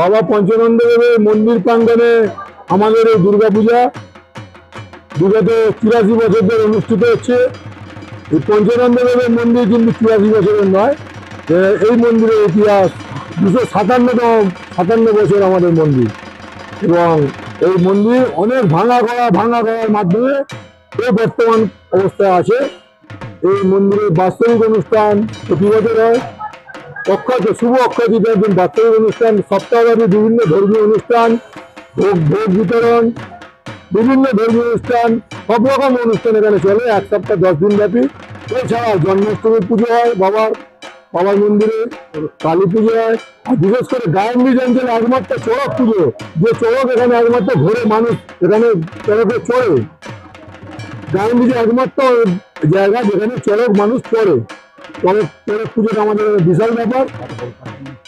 বাবা পঞ্চানন্দ দেবের মন্দির প্রাঙ্গণে আমাদের এই দুর্গাপূজা বিগত চুরাশি বছর ধরে অনুষ্ঠিত হচ্ছে। এই পঞ্চানন্দ দেবের মন্দির কিন্তু চুরাশি বছরের নয় এই মন্দিরের ইতিহাস দুশো সাতান্নতম সাতান্ন বছর আমাদের মন্দির। এবং এই মন্দির অনেক ভাঙা করা, ভাঙা করার মাধ্যমে এই বর্তমান অবস্থায় আছে। এই মন্দিরের বাস্তবিক অনুষ্ঠান প্রতি বছর হয়। অক্ষয় শুভ অক্ষয় তৃতীয়ার দিন বাৎসরিক অনুষ্ঠান, সপ্তাহব্যাপী বিভিন্ন ধর্মীয় অনুষ্ঠান, ভোগ ভোগ বিতরণ, বিভিন্ন ধর্মীয় অনুষ্ঠান, সব রকম অনুষ্ঠান এখানে চলে, এক সপ্তাহ দশ দিন ব্যাপী। এছাড়া জন্মাষ্টমী পুজো হয়, বাবার বাবার মন্দিরে কালী পুজো হয়, আর বিশেষ করে গায়নবীজ অঞ্চলে একমাত্র চড়ক পুজো, যে চড়ক এখানে একমাত্র ঘোরে মানুষ, এখানে চড়কে চড়ে। গায়নবীজে একমাত্র জায়গা যেখানে চড়ক মানুষ চড়ে। চড়ক চড়ক পুজোটা আমাদের বিশাল ব্যাপার।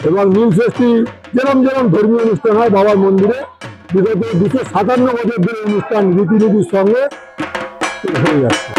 এবং নীল ষষ্ঠী যেরম যেরম ধর্মীয় অনুষ্ঠান হয় বাবার মন্দিরে, বিগত দুশো সাতান্ন বছর ধরে অনুষ্ঠান রীতিনীতির সঙ্গে হয়ে যাচ্ছে।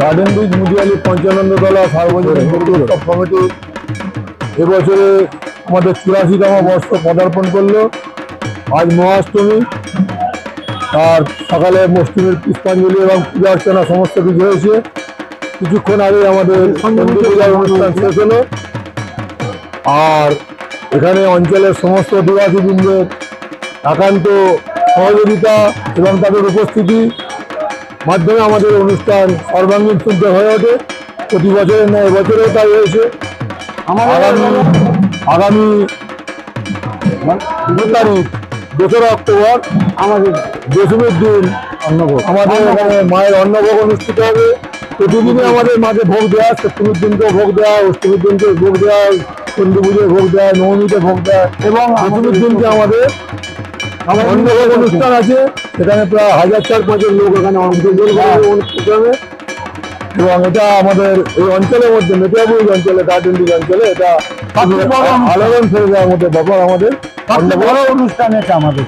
গার্ডেন ব্রিজ মুদিয়ালি পঞ্চানন্দতলা সার্বজনীন কমিটি এবছরে আমাদের চুরাশিতম বর্ষ পদার্পণ করল। আজ মহাষ্টমী, আর সকালে অষ্টমীর পুষ্পাঞ্জলি এবং পূজা অর্চনা সমস্ত কিছু হয়েছে। কিছুক্ষণ আগে আমাদের পূজার অনুষ্ঠান শেষ হলো। আর এখানে অঞ্চলের সমস্ত অধিবাসীবৃন্দের একান্ত সহযোগিতা এবং তাদের উপস্থিতি মাধ্যমে আমাদের অনুষ্ঠান সর্বাঙ্গীন শুদ্ধ হয়ে ওঠে। প্রতি বছরের নয় এবছরেও তাই হয়েছে। আগামী আগামী দু তারিখ দোসরা অক্টোবর আমাদের দশমীর দিন অন্নভোগ। আমাদের এখানে মায়ের অন্নভোগ অনুষ্ঠিত হবে। প্রতিদিনই আমাদের মাকে ভোগ দেওয়া সপ্তমীর দিনকেও ভোগ দেওয়া অষ্টমীর দিনকে ভোগ দেওয়া চন্ডী পুজোয় ভোগ দেয় নবমীতে ভোগ দেয় এবং দশমীর দিনকে আমাদের আমার অন্নভোগ অনুষ্ঠান আছে সেখানে প্রায় হাজার চার পাঁচের লোক এখানে অংশগ্রহণ করবে অনুষ্ঠানে। এবং এটা আমাদের এই অঞ্চলের মধ্যে মেটিয়াপুর অঞ্চলে দার্জিলিং অঞ্চলে এটা আলোড়ন ফেলে দেওয়ার মধ্যে ব্যাপার আমাদের। বড় অনুষ্ঠান এটা আমাদের।